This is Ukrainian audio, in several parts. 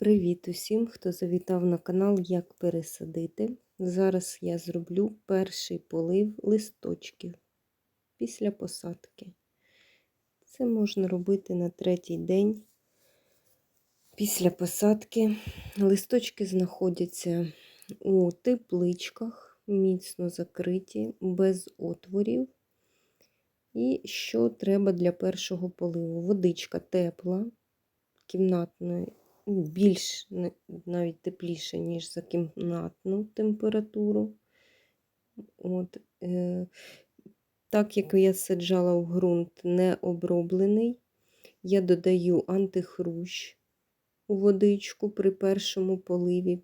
Привіт усім, хто завітав на канал Як пересадити. Зараз я зроблю перший полив листочків після посадки. Це можна робити на третій день після посадки. Листочки знаходяться у тепличках, міцно закриті, без отворів. І що треба для першого поливу? Водичка тепла, кімнатної більш навіть тепліше, ніж за кімнатну температуру. От, е, Так як я саджала в ґрунт не оброблений, я додаю антихрущ у водичку при першому поливі.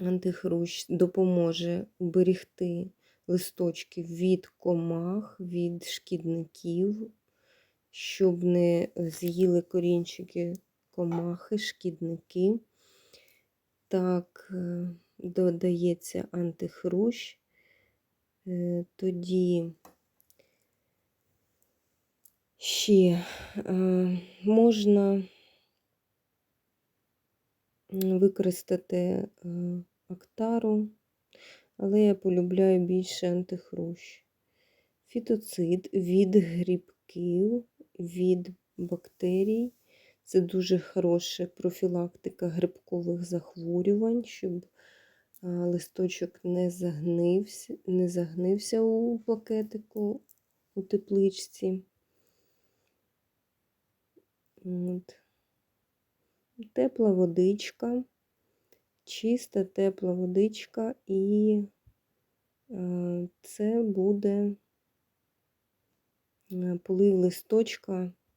Антихрущ допоможе уберегти листочки від комах, від шкідників, щоб не з'їли корінчики комахи, шкідники. Так, е, додається антихрущ. Е, тоді ще е, можна використати актару, але я полюбляю більше антихрущ. Фітоцид від грибків, від бактерій. Це дуже хороша профілактика грибкових захворювань, щоб листочок не загнився, не загнився у пакетику, у тепличці. От. Тепла водичка, чиста тепла водичка, і це буде полив листочка Е,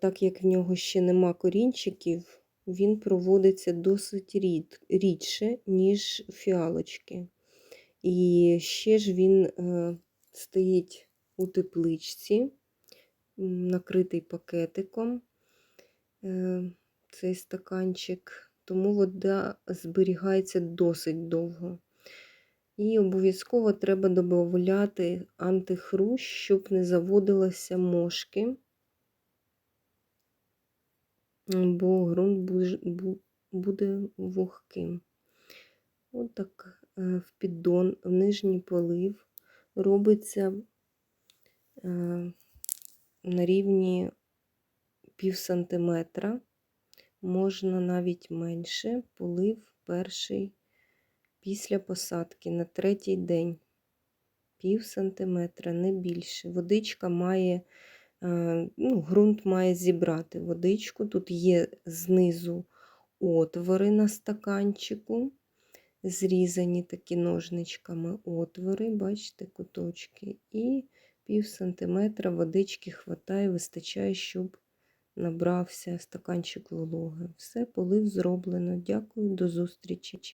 так як в нього ще нема корінчиків, він проводиться досить рід, рідше, ніж фіалочки. І ще ж він е, стоїть у тепличці, накритий пакетиком е, цей стаканчик, тому вода зберігається досить довго. І обов'язково треба додати антихрущ, щоб не заводилися мошки бо ґрунт буде вогким. От так е, в піддон, в нижній полив робиться е, на рівні пів сантиметра, можна навіть менше, полив перший після посадки на третій день, пів сантиметра, не більше. Водичка має ну, ґрунт має зібрати водичку. Тут є знизу отвори на стаканчику, зрізані такі ножничками отвори, бачите, куточки, і пів сантиметра водички хватає, вистачає, щоб набрався стаканчик вологи. Все, полив зроблено. Дякую, до зустрічі.